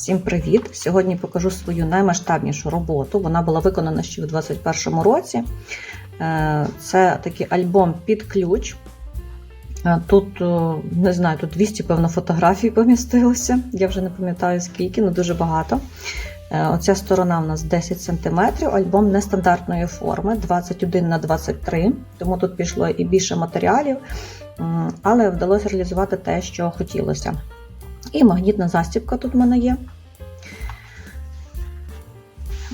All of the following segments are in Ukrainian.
Всім привіт! Сьогодні покажу свою наймасштабнішу роботу. Вона була виконана ще в 2021 році. Е, Це такий альбом під ключ. Е, Тут, е, не знаю, тут 200, певно, фотографій помістилося. Я вже не пам'ятаю скільки, але дуже багато. Оця сторона в нас 10 см, альбом нестандартної форми 21 на 23 тому тут пішло і більше матеріалів, але вдалося реалізувати те, що хотілося. І магнітна застібка тут в мене є.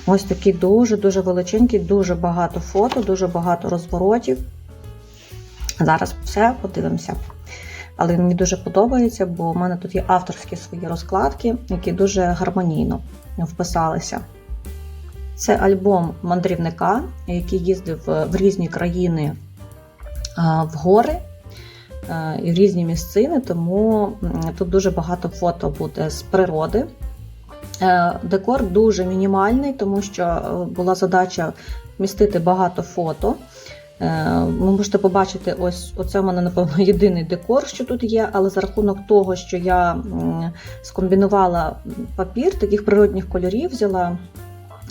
Ось такий дуже-дуже величенький, дуже багато фото, дуже багато розворотів. Зараз все подивимося. Але мені дуже подобається, бо в мене тут є авторські свої розкладки, які дуже гармонійно вписалися. Це альбом мандрівника, який їздив в різні країни в гори і в різні місцини, тому тут дуже багато фото буде з природи. Е, Декор дуже мінімальний, тому що е, була задача вмістити багато фото. Е, Ви можете побачити, ось оце в мене, напевно, єдиний декор, що тут є, але за рахунок того, що я скомбінувала папір таких природних кольорів, взяла,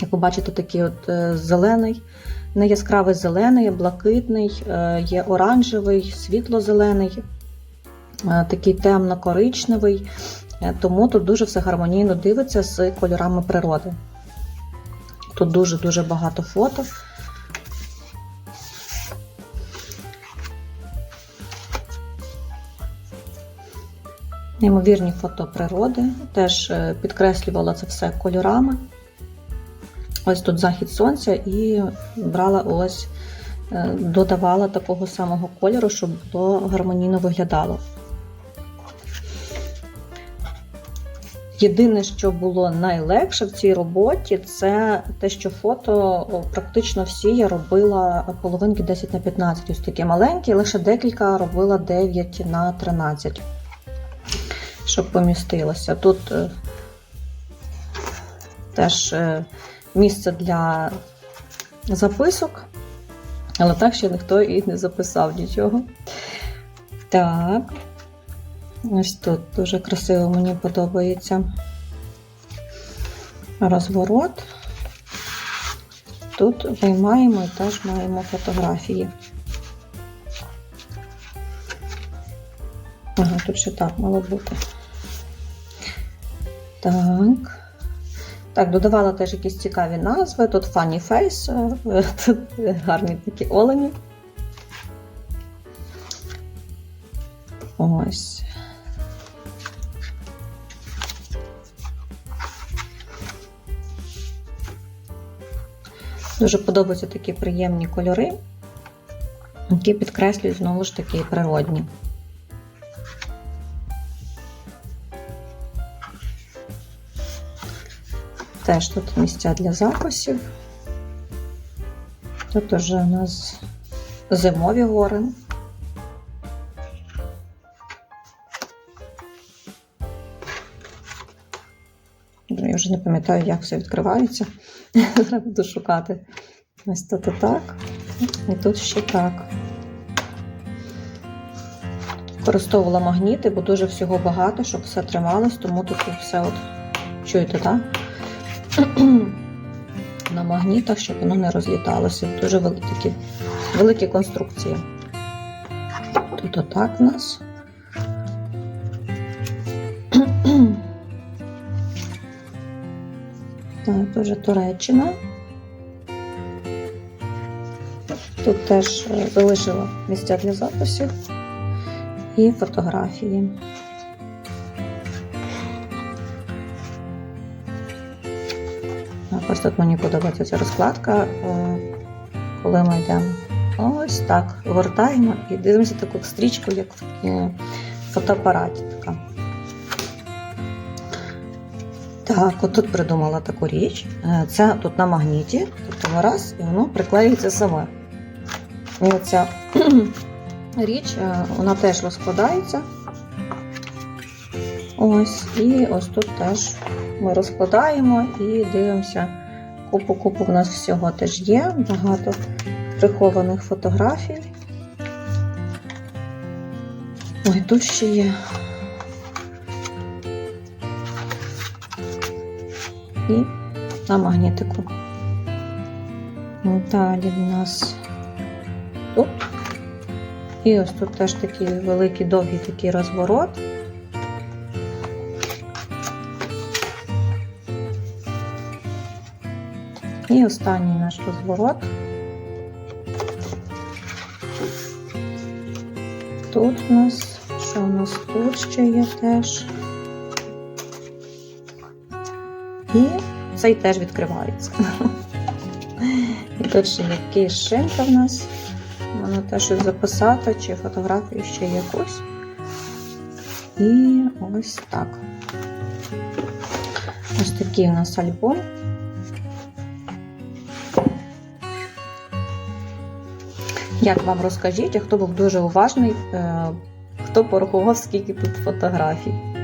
як ви бачите, такий от е, зелений, не яскравий зелений, блакитний, е, є оранжевий, світло-зелений, е, такий темно-коричневий. Тому тут дуже все гармонійно дивиться з кольорами природи. Тут дуже-дуже багато фото. Неймовірні фото природи. Теж підкреслювала це все кольорами. Ось тут захід сонця і брала ось, е, додавала такого самого кольору, щоб було гармонійно виглядало. Єдине, що було найлегше в цій роботі, це те, що фото практично всі я робила половинки 10 на 15, ось такі маленькі, лише декілька робила 9 на 13, щоб помістилося. Тут е, теж е, місце для записок, але так ще ніхто і не записав нічого. Так. Ось тут дуже красиво мені подобається розворот. Тут виймаємо і теж маємо фотографії. Ага, тут ще так мало бути. Так. Так, додавала теж якісь цікаві назви. Тут Funny Face, е, тут гарні такі олені. Ось. Дуже подобаються такі приємні кольори, які підкреслюють знову ж таки природні. Теж тут місця для записів. Тут уже у нас зимові гори. Я вже не пам'ятаю, як все відкривається. Треба буду шукати. Ось тут отак. І тут ще так. Використовувала магніти, бо дуже всього багато, щоб все трималось, тому тут все от чуєте, так? На магнітах, щоб воно не розліталося. Дуже вели- такі великі конструкції. Тут отак в нас. Дуже Туреччина. Тут теж е, залишила місця для записів і фотографії. Ось тут мені подобається ця розкладка, е, коли ми йдемо ось так, гортаємо і дивимося таку стрічку, як в фотоапараті така. Так, отут придумала таку річ. Це тут на магніті, тобто раз, і воно приклеюється саме. І оця річ, е, вона теж розкладається. Ось, і ось тут теж ми розкладаємо і дивимося. Купу-купу в нас всього теж є, багато прихованих фотографій. Ой, тут ще є і на магнітику. Далі в нас тут. І ось тут теж такий великий довгий такий розворот. І останній наш розворот. Тут у нас, що у нас тут ще є теж. І цей теж відкривається. І тут ще є кишенька в нас. Можна теж щось записати, чи фотографію ще якусь. І ось так. Ось такий у нас альбом. Як вам розкажіть, хто був дуже уважний, е, хто порахував, скільки тут фотографій?